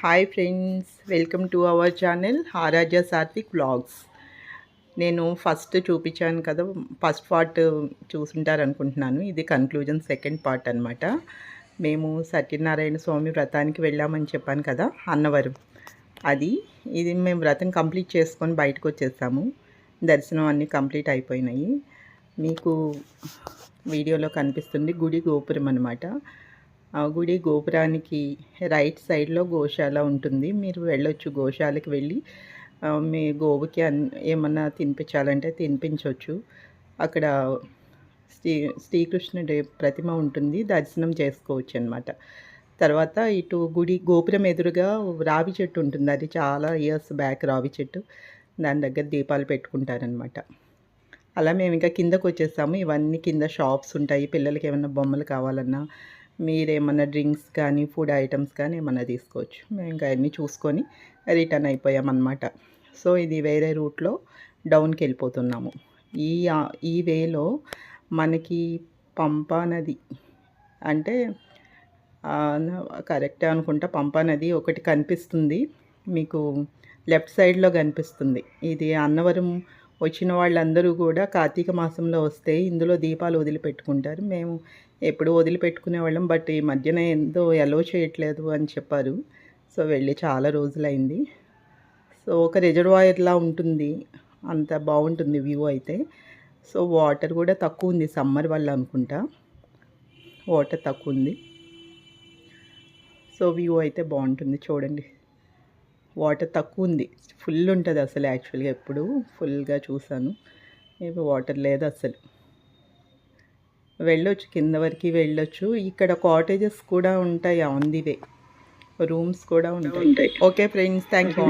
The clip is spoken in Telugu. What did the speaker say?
Hi friends welcome to our channel Aaradhya Satvik vlogs నేను ఫస్ట్ చూపించాను కదా ఫస్ట్ పార్ట్ చూసుంటారనుకుంటున్నాను. ఇది కన్క్లూజన్ సెకండ్ పార్ట్ అనమాట మేము సత్యనారాయణ స్వామి వ్రతానికి వెళ్ళామని చెప్పాను కదా అన్నవరం. అది ఇది మేము వ్రతం కంప్లీట్ చేసుకొని బయటకు వచ్చేసాము. దర్శనం అన్నీ కంప్లీట్ అయిపోయినాయి. మీకు వీడియోలో కనిపిస్తుంది గుడి గోపురం అనమాట ఆ గుడి గోపురానికి రైట్ సైడ్లో గోశాల ఉంటుంది. మీరు వెళ్ళొచ్చు గోశాలకు వెళ్ళి. మీ గోవుకి అన్ ఏమన్నా తినిపించాలంటే తినిపించవచ్చు అక్కడ శ్రీ శ్రీకృష్ణుడి ప్రతిమ ఉంటుంది. దర్శనం చేసుకోవచ్చు అనమాట తర్వాత ఇటు గుడి గోపురం ఎదురుగా రావి చెట్టు ఉంటుంది. అది చాలా ఇయర్స్ బ్యాక్ రావి చెట్టు. దాని దగ్గర దీపాలు పెట్టుకుంటారనమాట అలా మేము ఇంకా కిందకు వచ్చేసాము ఇవన్నీ కింద షాప్స్ ఉంటాయి. పిల్లలకి ఏమైనా బొమ్మలు కావాలన్నా మీరేమన్నా డ్రింక్స్ కానీ ఫుడ్ ఐటమ్స్ కానీ ఏమన్నా తీసుకోవచ్చు. మేము ఇంకా అన్నీ చూసుకొని రిటర్న్ అయిపోయామన్నమాట. సో ఇది వేరే రూట్లో డౌన్కి వెళ్ళిపోతున్నాము. ఈ ఈ వేలో మనకి పంపా నది అంటే కరెక్టే అనుకుంటా పంపా నది ఒకటి కనిపిస్తుంది. మీకు లెఫ్ట్ సైడ్లో కనిపిస్తుంది. ఇది అన్నవరం వచ్చిన వాళ్ళందరూ కూడా కార్తీక మాసంలో వస్తే ఇందులో దీపాలు వదిలిపెట్టుకుంటారు. మేము ఎప్పుడు వదిలిపెట్టుకునే వాళ్ళం. బట్ ఈ మధ్యన ఎంతో ఎలో చేయట్లేదు అని చెప్పారు. సో వెళ్ళి చాలా రోజులైంది. సో ఒక రిజర్వాయర్లా ఉంటుంది. అంత బాగుంటుంది వ్యూ అయితే. సో వాటర్ కూడా తక్కువ ఉంది. సమ్మర్ వల్ల అనుకుంటా. వాటర్ తక్కువ ఉంది. సో వ్యూ అయితే బాగుంటుంది. చూడండి. వాటర్ తక్కువ ఉంది ఫుల్ ఉంటుంది అసలు యాక్చువల్గా ఎప్పుడు. ఫుల్గా చూసాను. ఇప్పుడు వాటర్ లేదు అసలు. వెళ్ళొచ్చు కింద వరకు వెళ్ళొచ్చు. ఇక్కడ కాటేజెస్ కూడా ఉంటాయి ఆన్ ది వే. రూమ్స్ కూడా ఉంటాయి. Okay friends thank you